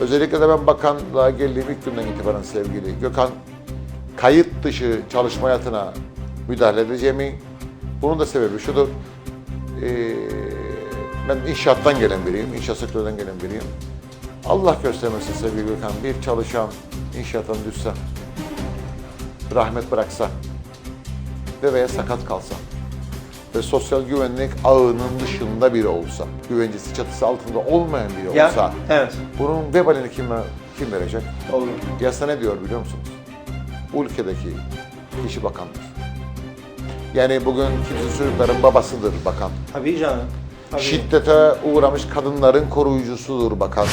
Özellikle de ben bakanlığa geldiğim ilk günden itibaren sevgili Gökhan kayıt dışı çalışma hayatına müdahale edeceğimi, bunun da sebebi şudur. Ee, ben inşaattan gelen biriyim, inşaat sektöründen gelen biriyim. Allah göstermesin sevgili Gökhan, bir çalışan inşaattan düşse, rahmet bıraksa ve veya sakat kalsa ve sosyal güvenlik ağının dışında biri olsa, güvencesi çatısı altında olmayan biri Ya, olsa, evet. bunun vebalini kim, kim verecek? Olur. Yasa ne diyor biliyor musunuz? Bu ülkedeki kişi bakandır. Yani bugün kimse çocukların babasıdır bakan. Tabii canım. Tabii. Şiddete uğramış kadınların koruyucusudur bakan.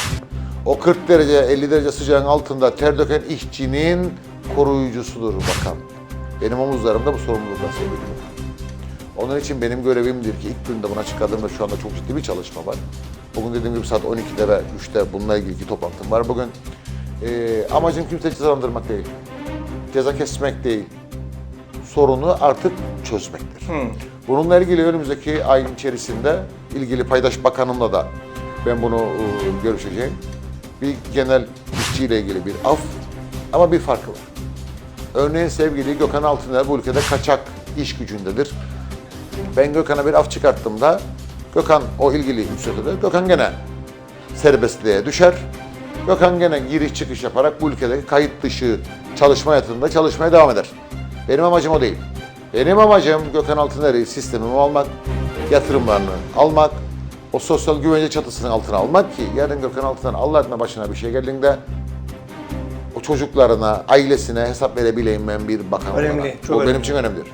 O 40 derece 50 derece sıcağın altında ter döken işçinin koruyucusudur bakan. Benim omuzlarımda bu sorumlulukla sevgili bakan. Onun için benim görevimdir ki ilk günde buna çıkardığımda şu anda çok ciddi bir çalışma var. Bugün dediğim gibi saat 12'de ve 3'te bununla ilgili toplantım var. Bugün eee amacım kimseyi cezalandırmak değil, ceza kesmek değil, sorunu artık çözmektir. Bununla ilgili önümüzdeki ayın içerisinde ilgili paydaş bakanımla da ben bunu e, görüşeceğim. Bir genel işçiyle ilgili bir af ama bir farkı var. Örneğin sevgili Gökhan Altıner bu ülkede kaçak iş gücündedir. Ben Gökhan'a bir af çıkarttığımda Gökhan o ilgili yükseltilir. Gökhan gene serbestliğe düşer. Gökhan gene giriş çıkış yaparak bu ülkedeki kayıt dışı çalışma hayatında çalışmaya devam eder. Benim amacım o değil. Benim amacım Gökhan Altıner'i sistemime almak, yatırımlarını almak, o sosyal güvence çatısının altına almak ki yarın Gökhan Altıner Allah etme başına bir şey geldiğinde o çocuklarına, ailesine hesap verebileyim ben bir bakan Önemli, olarak. çok benim önemli. için önemlidir.